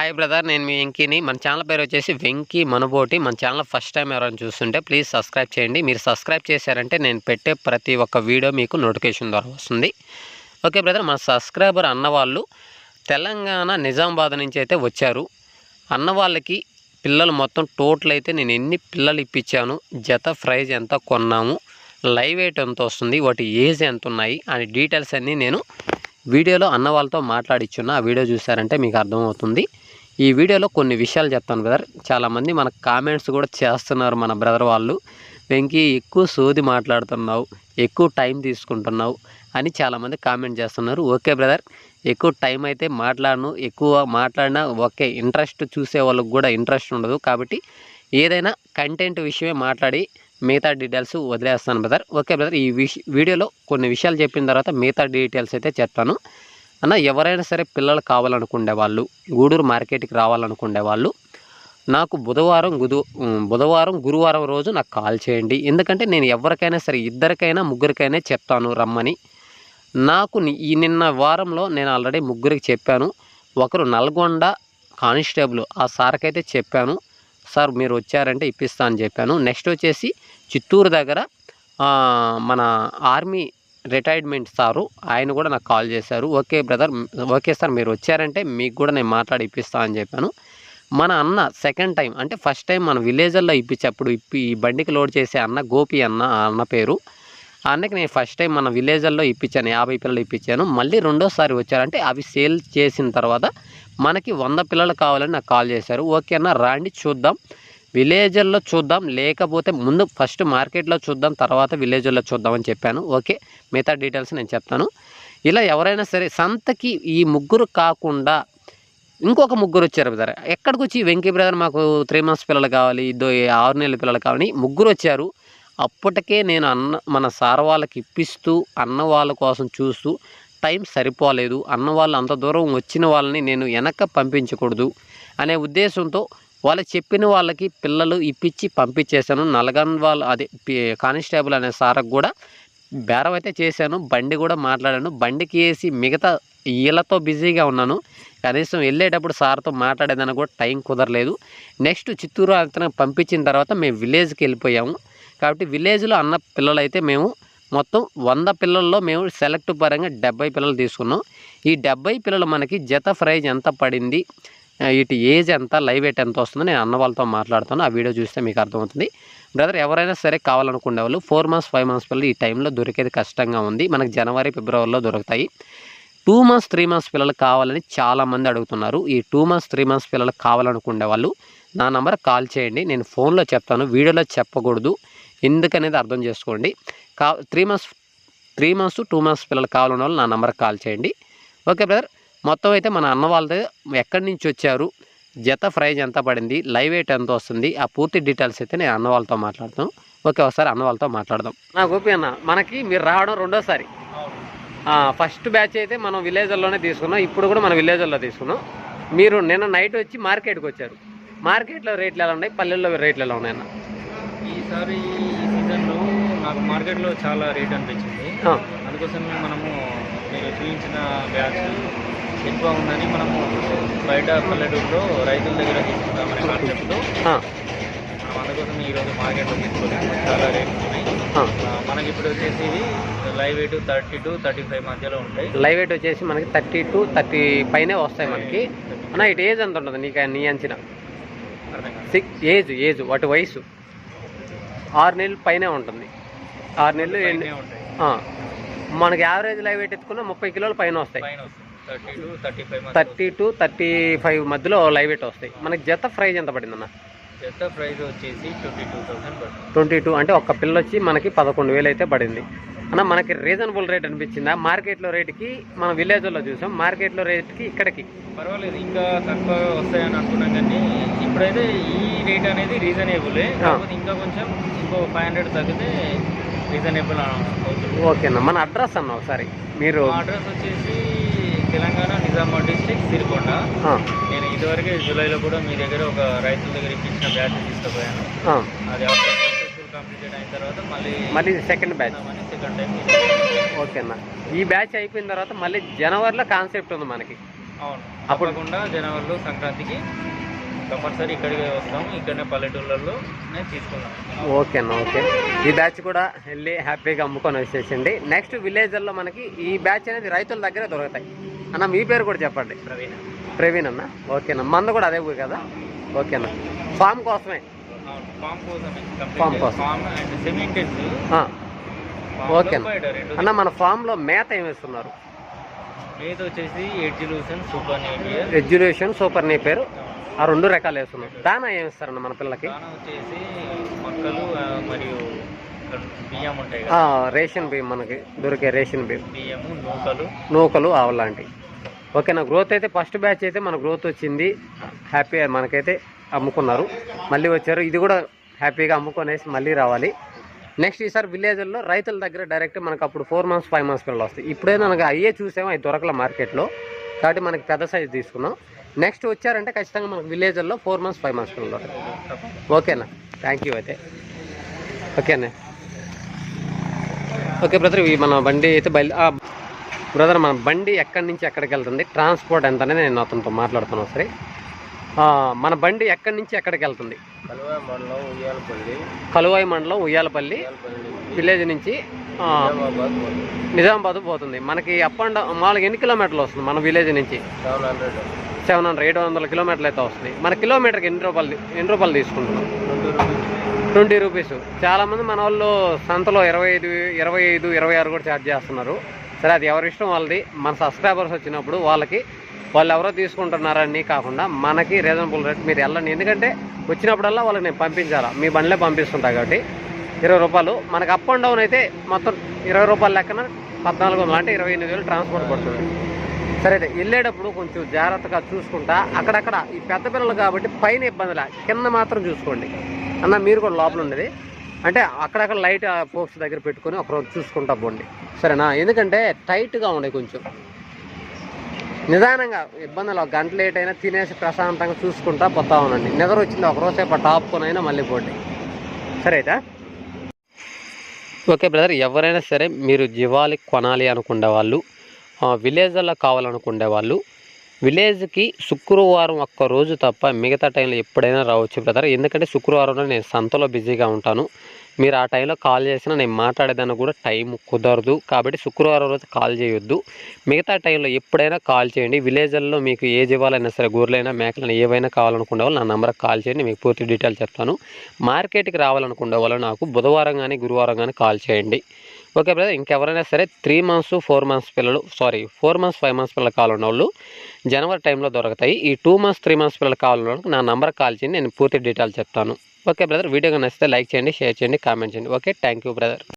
Hi brother నేను మీ వెంకీని. మన channel పేరు వచ్చేసి వెంకీ మనబోటి. మన ఛానల్ ఫస్ట్ టైం ఎవరైనా చూస్తుంటే ప్లీజ్ సబ్స్క్రైబ్ చేయండి. మీరు సబ్స్క్రైబ్ చేశారంటే నేను పెట్టే ప్రతి ఒక్క వీడియో మీకు నోటిఫికేషన్ ద్వారా వస్తుంది. Okay brother. మన సబ్స్క్రైబర్ అన్నవాళ్ళు తెలంగాణ నిజామాబాద్ నుంచి అయితే వచ్చారు. అన్న వాళ్ళకి పిల్లలు మొత్తం టోటల్ అయితే నేను ఎన్ని పిల్లలు ఇప్పించాను జత ప్రైజ్ ఎంత కొన్నాము లైవ్ వెయిట్ ఎంత వస్తుంది వాటి ఏజ్ ఎంత ఉన్నాయి అని డీటెయిల్స్ అన్నీ నేను వీడియోలో అన్న వాళ్ళతో మాట్లాడిచ్చున్న. ఆ వీడియో చూసారంటే మీకు అర్థమవుతుంది. ఈ వీడియోలో కొన్ని విషయాలు చెప్తాను బ్రదర్ చాలామంది మన కామెంట్స్ కూడా చేస్తున్నారు మన బ్రదర్ వాళ్ళు. వెంకీ ఎక్కువ సోది మాట్లాడుతున్నావు ఎక్కువ టైం తీసుకుంటున్నావు అని చాలామంది కామెంట్ చేస్తున్నారు. ఓకే బ్రదర్ ఎక్కువ టైం అయితే మాట్లాడను ఎక్కువ మాట్లాడినా ఓకే ఇంట్రెస్ట్ చూసే వాళ్ళకి కూడా ఇంట్రెస్ట్ ఉండదు. కాబట్టి ఏదైనా కంటెంట్ విషయమే మాట్లాడి మిగతా డీటెయిల్స్ వదిలేస్తాను బ్రదర్ ఓకే బ్రదర్ ఈ విష వీడియోలో కొన్ని విషయాలు చెప్పిన తర్వాత మిగతా డీటెయిల్స్ అయితే చెప్తాను. అన్న ఎవరైనా సరే పిల్లలు కావాలనుకునే వాళ్ళు గూడూరు మార్కెట్కి రావాలనుకునే వాళ్ళు నాకు బుధవారం గుదు బుధవారం గురువారం రోజు నాకు కాల్ చేయండి. ఎందుకంటే నేను ఎవరికైనా సరే ఇద్దరికైనా ముగ్గురికైనా చెప్తాను రమ్మని. నాకు ఈ నిన్న వారంలో నేను ఆల్రెడీ ముగ్గురికి చెప్పాను. ఒకరు నల్గొండ కానిస్టేబుల్ ఆ సార్కైతే చెప్పాను. సార్ మీరు వచ్చారంటే ఇప్పిస్తా అని చెప్పాను. నెక్స్ట్ వచ్చేసి చిత్తూరు దగ్గర మన ఆర్మీ రిటైర్మెంట్ సారు. ఆయన కూడా నాకు కాల్ చేశారు. ఓకే బ్రదర్ ఓకే సార్ మీరు వచ్చారంటే మీకు కూడా నేను మాట్లాడి ఇప్పిస్తా అని చెప్పాను. మన అన్న సెకండ్ టైం అంటే ఫస్ట్ టైం మన విలేజర్లో ఇప్పించేప్పుడు ఇప్పి ఈ బండికి లోడ్ చేసే అన్న గోపి అన్న అన్న పేరు. ఆ అన్నకి నేను ఫస్ట్ టైం మన విలేజర్లో ఇప్పించాను యాభై పిల్లలు ఇప్పించాను. మళ్ళీ రెండోసారి వచ్చారంటే అవి సేల్ చేసిన తర్వాత మనకి వంద పిల్లలు కావాలని నాకు కాల్ చేశారు. ఓకే అన్న రాండి చూద్దాం. విలేజర్లో చూద్దాం. లేకపోతే ముందు ఫస్ట్ మార్కెట్లో చూద్దాం. తర్వాత విలేజర్లో చూద్దాం అని చెప్పాను. ఓకే మిగతా డీటెయిల్స్ నేను చెప్తాను. ఇలా ఎవరైనా సరే సంతకి ఈ ముగ్గురు కాకుండా ఇంకొక ముగ్గురు వచ్చారు బ్రదర్ ఎక్కడికి వచ్చి? వెంకీ బ్రదర్ మాకు త్రీ మంత్స్ పిల్లలు కావాలి ఇదో ఆరు నెలల పిల్లలు కావాలి ముగ్గురు వచ్చారు. అప్పటికే నేను అన్న మన సార్ వాళ్ళకి ఇప్పిస్తూ అన్న వాళ్ళ కోసం చూస్తూ టైం సరిపోలేదు. అన్న వాళ్ళు అంత దూరం వచ్చిన వాళ్ళని నేను వెనక పంపించకూడదు అనే ఉద్దేశంతో వాళ్ళు చెప్పిన వాళ్ళకి పిల్లలు ఇప్పించి పంపించేశాను. నల్గన్ వాళ్ళు అదే కానిస్టేబుల్ అనే సార్కి కూడా బేరం అయితే చేశాను. బండి కూడా మాట్లాడాను. బండికి వేసి మిగతా వీళ్ళతో బిజీగా ఉన్నాను. కనీసం వెళ్ళేటప్పుడు సార్తో మాట్లాడేదానికి కూడా టైం కుదరలేదు. నెక్స్ట్ చిత్తూరు అతను పంపించిన తర్వాత మేము విలేజ్కి వెళ్ళిపోయాము. కాబట్టి విలేజ్లో అన్న పిల్లలైతే మేము మొత్తం వంద పిల్లల్లో మేము సెలెక్ట్ పరంగా డెబ్బై పిల్లలు తీసుకున్నాం. ఈ డెబ్బై పిల్లలు మనకి జత ప్రైజ్ ఎంత పడింది? ఇటు ఏజ్ ఎంత లైవ్ ఎయిట్ ఎంత వస్తుందో నేను అన్న వాళ్ళతో మాట్లాడుతాను. ఆ వీడియో చూస్తే మీకు అర్థమవుతుంది. బ్రదర్ ఎవరైనా సరే కావాలనుకునే వాళ్ళు ఫోర్ మంత్స్ ఫైవ్ మంత్స్ పిల్లలు ఈ టైంలో దొరికేది కష్టంగా ఉంది. మనకు జనవరి ఫిబ్రవరిలో దొరుకుతాయి. టూ మంత్స్ త్రీ మంత్స్ పిల్లలు కావాలని చాలామంది అడుగుతున్నారు. ఈ టూ మంత్స్ త్రీ మంత్స్ పిల్లలు కావాలనుకునే వాళ్ళు నా నంబర్ కాల్ చేయండి. నేను ఫోన్లో చెప్తాను. వీడియోలో చెప్పకూడదు. ఎందుకనేది అర్థం చేసుకోండి. కా three months three months two months పిల్లలు కావాలన్న వాళ్ళు నా నంబర్కి కాల్ చేయండి. Okay brother. మొత్తం అయితే మన అన్న వాళ్ళతో ఎక్కడి నుంచి వచ్చారు జత ప్రైజ్ ఎంత పడింది లైవ్ వెయిట్ ఎంత వస్తుంది ఆ పూర్తి డీటెయిల్స్ అయితే నేను అన్న వాళ్ళతో మాట్లాడతాను ఓకే ఒకసారి అన్న వాళ్ళతో మాట్లాడదాం. నా గోపి అన్న మనకి మీరు రావడం రెండోసారి. ఫస్ట్ బ్యాచ్ అయితే మనం విలేజ్లోనే తీసుకున్నాం ఇప్పుడు కూడా మనం విలేజ్లో తీసుకున్నాం. మీరు నిన్న నైట్ వచ్చి మార్కెట్కి వచ్చారు. మార్కెట్లో రేట్లు ఎలా ఉన్నాయి పల్లెల్లో రేట్లు ఎలా ఉన్నాయి అన్న ఈసారి ఈ సీజన్లో నాకు మార్కెట్లో చాలా రేట్ అనిపించింది. అందుకోసం మనము మీరు చూపించిన బ్యాచ్ ఎక్కువ ఉందని మనము బయట పల్లెటూరులో రైతుల దగ్గర తీసుకుంటామనే కాన్సెప్ట్తో ఆ, మనం అందుకోసం ఈరోజు మార్కెట్లో తీసుకోలేదు చాలా రేట్లు ఉన్నాయి. మనకి ఇప్పుడు వచ్చేసి ఇది live weight thirty to thirty five మధ్యలో ఉంటాయి. లైవ్ వెయిట్ వచ్చేసి మనకి థర్టీ టు థర్టీ పైనే వస్తాయి మనకి. అన్న ఇటు ఏజ్ ఎంత ఉంటుంది నీకు నీ అంచనా. సిక్స్ ఏజ్ ఏజ్ వాటి వయసు ఆరు నెలలు పైనే ఉంటుంది. ఆరు నెలలు మనకి యావరేజ్ లైవ్ వెయిట్ ఎత్తుకున్న ముప్పై కిలోల పైన వస్తాయి. థర్టీ టు థర్టీ ఫైవ్ మధ్యలో లైవ్ వెయిట్ వస్తాయి. మనకి జత ప్రైజ్ ఎంత పడింది అన్న జత ప్రైస్ వచ్చేసి twenty two thousand twenty two అంటే ఒక్క పిల్ల వచ్చి మనకి పదకొండు వేలు అయితే పడింది. అన్న మనకి రీజనబుల్ రేట్ అనిపించిందా? మార్కెట్లో రేటుకి మనం విలేజ్లో చూసాం. మార్కెట్లో రేట్కి ఇక్కడికి. పర్వాలేదు ఇంకా తక్కువ వస్తాయని అనుకున్నాం కానీ ఇప్పుడైతే ఈ రేట్ అనేది రీజనబులే కాకపోతే ఇంకా కొంచెం ఇంకో ఫైవ్ హండ్రెడ్ తగ్గితే రీజనబుల్ అవుతుంది. ఓకే అన్న మన అడ్రస్ అన్న ఒకసారి. మీరు అడ్రస్ వచ్చేసి తెలంగాణ నిజామాబాద్ డిస్ట్రిక్ట్ సిరికొండ. నేను ఇదివరకే జూలైలో కూడా మీ దగ్గర ఒక రైతుల దగ్గర ఇప్పించిన బ్యాచ్ తీసుకుపోయాను. అది కంప్లీటెడ్ అయిన తర్వాత మళ్ళీ మళ్ళీ second batch second time okay అన్న. ఈ బ్యాచ్ అయిపోయిన తర్వాత మళ్ళీ జనవరిలో కాన్సెప్ట్ ఉంది మనకి. అవును. అప్పుడు- తప్పకుండా జనవరిలో సంక్రాంతికి కంపల్సరీ ఇక్కడికి వస్తాము. ఇక్కడనే పల్లెటూళ్ళల్లో తీసుకుందాం. ఓకేనా ఓకే. ఈ బ్యాచ్ కూడా వెళ్ళి హ్యాపీగా అమ్ముకొని వచ్చేసింది నెక్స్ట్ విలేజ్లో మనకి ఈ బ్యాచ్ అనేది రైతుల దగ్గరే దొరుకుతాయి. అన్న మీ పేరు కూడా చెప్పండి. ప్రవీణ్ ప్రవీణ్ అన్న. ఓకేనా మంద కూడా అదే ఊరు కదా? ఓకేనా ఫామ్ కోసమే? ఫామ్ కోసం. ఓకేనా. అన్న. మన ఫామ్లో మేత ఏమి ఇస్తున్నారు మీద వచ్చేసి ఎడ్జిలూషన్ సూపర్ నేపియర్ ఎడ్యులేషన్ సూపర్ నీ పేరు ఆ రెండు రకాలు వేస్తున్నారు. దానా ఏమి ఇస్తారన్న మన పిల్లలకి? వచ్చేసి మొక్కలు మరియు బియ్యం ఉంటాయి రేషన్ బియ్యం మనకి దొరికే రేషన్ బియ్యం. బియ్యము నూకలు. నూకలు ఆవలాంటివి ఓకేనా గ్రోత్ అయితే ఫస్ట్ బ్యాచ్ అయితే మన గ్రోత్ వచ్చింది. హ్యాపీ మనకైతే అమ్ముకున్నారు. మళ్ళీ వచ్చారు. ఇది కూడా హ్యాపీగా అమ్ముకొనేసి మళ్ళీ రావాలి. నెక్స్ట్ ఈసారి విలేజ్లో రైతుల దగ్గర డైరెక్ట్ మనకు అప్పుడు ఫోర్ మంత్స్ ఫైవ్ మంత్స్ పిల్లలు వస్తాయి. ఇప్పుడే మనకు అయ్యే చూసాము అవి దొరకల మార్కెట్లో. కాబట్టి మనకి పెద్ద సైజ్ తీసుకున్నాం. నెక్స్ట్ వచ్చారంటే ఖచ్చితంగా మనకు విలేజ్లో ఫోర్ మంత్స్ ఫైవ్ మంత్స్ పిల్లలు ఓకేనా థ్యాంక్ యూ అయితే. ఓకేనా. ఓకే బ్రదర్ ఇవి మన బండి అయితే బయలు బ్రదర్ మన బండి ఎక్కడి నుంచి ఎక్కడికి వెళ్తుంది? ట్రాన్స్పోర్ట్ ఎంత అనేది నేను అతనితో మాట్లాడుతాను ఒకసారి. మన బండి ఎక్కడి నుంచి ఎక్కడికి వెళ్తుంది? కలువాయి మండలం ఉయ్యాలపల్లి. విలేజ్ నుంచి నిజామాబాద్ పోతుంది. మనకి అప్ అండ్ డౌన్ మామూలుగా ఎన్ని కిలోమీటర్లు వస్తుంది మన విలేజ్ నుంచి? Seven hundred. సెవెన్ హండ్రెడ్ ఏడు వందల కిలోమీటర్లు అయితే వస్తుంది. మన కిలోమీటర్కి ఎన్ని రూపాయలు ఎన్ని రూపాయలు తీసుకుంటున్నాం? Twenty rupees. చాలామంది మన వాళ్ళు సంతలో ఇరవై ఐదు ఇరవై ఐదు ఇరవై ఆరు కూడా ఛార్జ్ చేస్తున్నారు. సరే అది ఎవరి ఇష్టం వాళ్ళది. మన సబ్స్క్రైబర్స్ వచ్చినప్పుడు వాళ్ళకి వాళ్ళు ఎవరో తీసుకుంటున్నారని కాకుండా మనకి రీజనబుల్ రేట్ మీరు వెళ్ళండి. ఎందుకంటే వచ్చినప్పుడల్లా వాళ్ళకి నేను పంపించాలా? మీ బండ్లే పంపిస్తుంటా కాబట్టి. ఇరవై రూపాయలు. మనకి అప్ అండ్ డౌన్ అయితే మొత్తం ఇరవై రూపాయల లెక్కన పద్నాలుగు వందలు అంటే ఇరవై ఎనిమిది వేలు ట్రాన్స్పోర్ట్ పడుతుంది. సరే అయితే వెళ్ళేటప్పుడు కొంచెం జాగ్రత్తగా చూసుకుంటా. అక్కడక్కడ ఈ పెద్ద పిల్లలు కాబట్టి పైన ఇబ్బందిలా కింద మాత్రం చూసుకోండి. అన్న మీరు కూడా లోపల ఉండేది అంటే అక్కడక్కడ లైట్ ఫోక్స్ దగ్గర పెట్టుకొని ఒకరోజు చూసుకుంటా పోండి. సరేనా? ఎందుకంటే టైట్గా ఉండే కొంచెం. నిదానంగా ఇబ్బందులు ఒక గంట లేట్ అయినా తినేసి ప్రశాంతంగా చూసుకుంటా పోతా ఉండండి. నిద్ర వచ్చింది ఒక రోజు టాప్కొని అయినా మళ్ళీ పోండి. సరేటా ఓకే బ్రదర్. ఎవరైనా సరే మీరు జీవాలి కొనాలి అనుకునే వాళ్ళు విలేజ్లో కావాలనుకునే వాళ్ళు విలేజ్కి శుక్రవారం ఒక్క రోజు తప్ప మిగతా టైంలో ఎప్పుడైనా రావచ్చు బ్రదర్. ఎందుకంటే శుక్రవారం నేను సంతలో బిజీగా ఉంటాను. మీరు ఆ టైంలో కాల్ చేసినా నేను మాట్లాడేదాన్ని కూడా టైం కుదరదు. కాబట్టి శుక్రవారం రోజు కాల్ చేయొద్దు. మిగతా టైంలో ఎప్పుడైనా కాల్ చేయండి. విలేజ్ల్లో మీకు ఏ జీవాలైనా సరే గొర్రెలైనా మేకలైనా ఏవైనా కావాలనుకునే వాళ్ళు నా నెంబర్కి కాల్ చేయండి. మీకు పూర్తి డీటెయిల్స్ చెప్తాను. మార్కెట్కి రావాలనుకునే వాళ్ళు నాకు బుధవారం కానీ గురువారం కానీ కాల్ చేయండి. ఓకే బ్రదర్ ఇంకెవరైనా సరే త్రీ మంత్స్ ఫోర్ మంత్స్ పిల్లలు sorry four months five months పిల్లలు కావాలన్న వాళ్ళు జనవరి టైంలో దొరుకుతాయి. ఈ టూ మంత్స్ త్రీ మంత్స్ పిల్లలు కావాలన్న వాళ్ళకి నా నెంబర్ కాల్ చేయండి నేను పూర్తి డీటెయిల్స్ చెప్తాను. ఓకే బ్రదర్ వీడియో నచ్చితే లైక్ చేయండి షేర్ చేయండి కామెంట్ చేయండి. Okay thank you brother